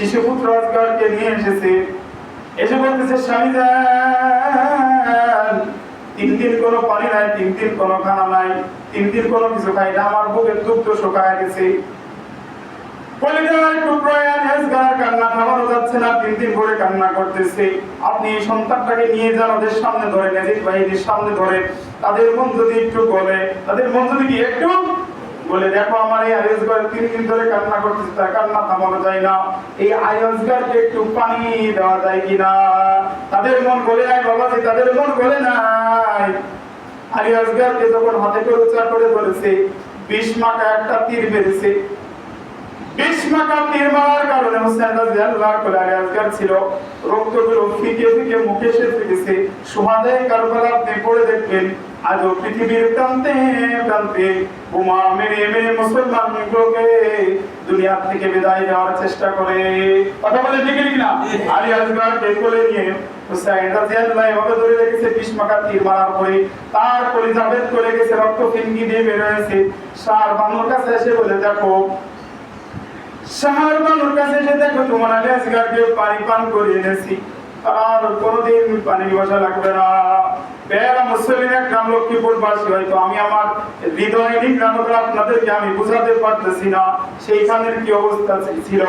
শিশু পুত্র আজগারকে নিয়ে এসেছে। এসে বলতেছে স্বামী তিন দিন কোনো পানি নাই, তিন দিন কোনো খানা নাই, তিন দিন কোনো কিছু খাই না, আমার বুকের দুগ্ধ শুকায় গেছে। আপনি সন্তানটাকে নিয়ে যান, ওদের সামনে ধরে সামনে ধরে তাদের মন যদি একটু বলে, তাদের মন যদি একটু বলে, দেখো আমার এই আয়ুষগড় তিন দিন ধরে কান্না করতেছে, তার কান্না থামানো যায় না। এই আয়ুষগড়কে একটু পানি দেওয়া যায় কিনা? তাদের মন বলে নাই, বাবাজি, তাদের মন বলে নাই। আলিয়াসগারকে যখন হাতে করে উচ্চার করে বলেছে, বিশ মাকা একটা তীর মেরেছে। বিশ মাকা তীর মারার কারণে হোসেন রাদিয়াল্লাহু তাআলা আলিয়াসগার ছিল। রক্তগুলো ফিকে ফিকে মুখে এসে গেছে। সুহাদে কারবালা আপনি পড়ে দেখবেন আজও পৃথিবীর প্রান্তে প্রান্তে বোমা মেরে মেরে মুসলমানগুলোকে দুনিয়া থেকে বিদায় দেওয়ার চেষ্টা করে কথা বলে ঠিক না আলী আসগার কোলে নিয়ে হুসাইন ধরে রেখেছে তীর মারার পরে তার করে গেছে রক্ত ফিনকি দিয়ে বের হয়েছে সার কাছে এসে বলে দেখো সাহার বানুর কাছে এসে দেখো তোমার আলী আসগারকে পানি পান করিয়ে এনেছি আর কোনোদিন পানি বসা লাগবে না পেয়ারা মুসলিম গ্রাম লক্ষ্মীপুর বাসী হয়তো আমি আমার আপনাদেরকে আমি পারতেছি না, সেইখানের কি অবস্থা ছিল?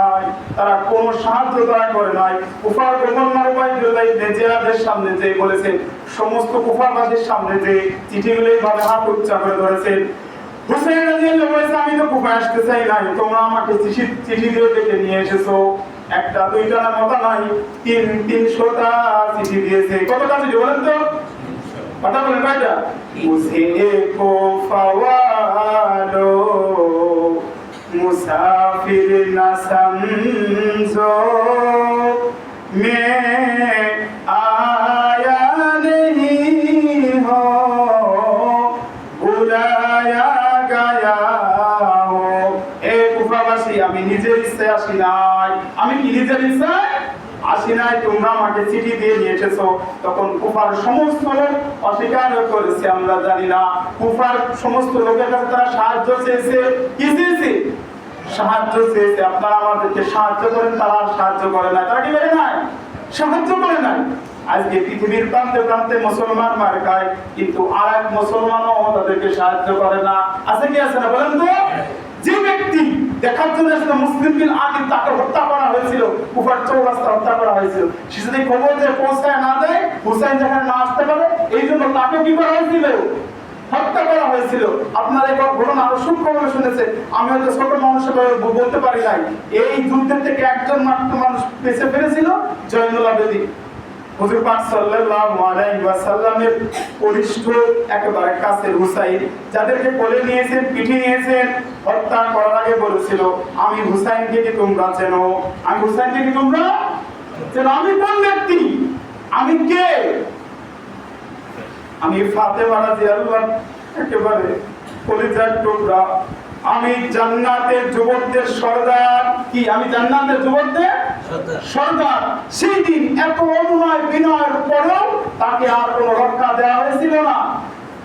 নাই। তারা করে নাই। যে বলেছেন সমস্ত কুফারবাসীর সামনে যে চিঠিগুলো হাত উচ্চা করে ধরেছেন বলেছে, আমি তো কুফা আসতে চাই নাই। তোমরা আমাকে চিঠি চিঠি দিয়ে ডেকে নিয়ে এসেছ। একটা, দুইটা না মতো নাই। তিন, তিনশোটা চিঠি দিয়েছে। কতটা চিঠি বলেন তো? কথা বলেন কয়টা? মুঝে কো ফওয়ালো মুসাফির না আসি নাই। আমি কি নিজের ইচ্ছায় আসি নাই, তোমরা আমাকে চিঠি দিয়ে নিয়ে তখন কুফার সমস্ত লোক অস্বীকার করেছে, আমরা জানি না। কুফার সমস্ত লোকের কাছে তারা সাহায্য চেয়েছে। কি চেয়েছে? সাহায্য চেয়েছে। আপনারা আমাদেরকে সাহায্য করেন, তারা সাহায্য করে না। তারা কি করে নাই? সাহায্য করে নাই। আজকে পৃথিবীর প্রান্তে প্রান্তে মুসলমান মার খায় কিন্তু আর এক মুসলমানও তাদেরকে সাহায্য করে না। আছে কি আছে না? বলেন তো। যে ব্যক্তি দেখার জন্য এসেছিল মুসলিম বিন আকিব তাকে হত্যা করা হয়েছিল, কুফার চৌরাস্তা হত্যা করা হয়েছিল। সে যদি খবর যে পৌঁছায় না দেয়, হুসাইন যেখানে না আসতে পারে, এই জন্য তাকে কি করা হয়েছিল? হত্যা করা হয়েছিল। আপনারা এই ঘটনা আরও সূক্ষ্মভাবে শুনেছে। আমি হয়তো ছোট মানুষের বলতে পারি নাই। এই যুদ্ধের থেকে একজন মাত্র মানুষ বেঁচে ফিরেছিল, জয়নুল আবেদী। হুজুর পাক সাল্লাল্লাহু আলাইহি ওয়াসাল্লামের কনিষ্ঠ একেবারে কাছের হুসাইন, যাদেরকে কোলে নিয়েছেন, পিঠে নিয়েছেন, হত্যা করার আগে বলেছিল, আমি হুসাইনকে কি তোমরা চেনো? আমি হুসাইনকে কি তোমরা চেনো? আমি কোন ব্যক্তি? আমি কে? আমি ফাতেমা রাদিয়াল্লাহু একেবারে কলিজার টুকরা। আমি জান্নাতের যুবকদের সর্দার। কি আমি জান্নাতের যুবকদের? সর্দার। সেই দিন এত অনুনয় বিনয়ের পরেও তাকে আর কোনো রক্ষা দেওয়া হয়েছিল না।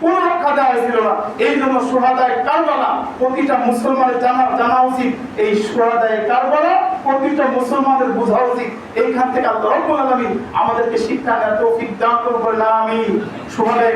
কোন রক্ষা দেওয়া হয়েছিল না। এই জন্য সোহাদায় কারবালা প্রতিটা মুসলমানের জানা জানা উচিত। এই সোহাদায় কারবালা প্রতিটা মুসলমানের বোঝা উচিত। এইখান থেকে আল্লাহ রব্বুল আলামিন আমাদেরকে শিক্ষা দেওয়ার তৌফিক দান করবেন আমিন। সোহাদায়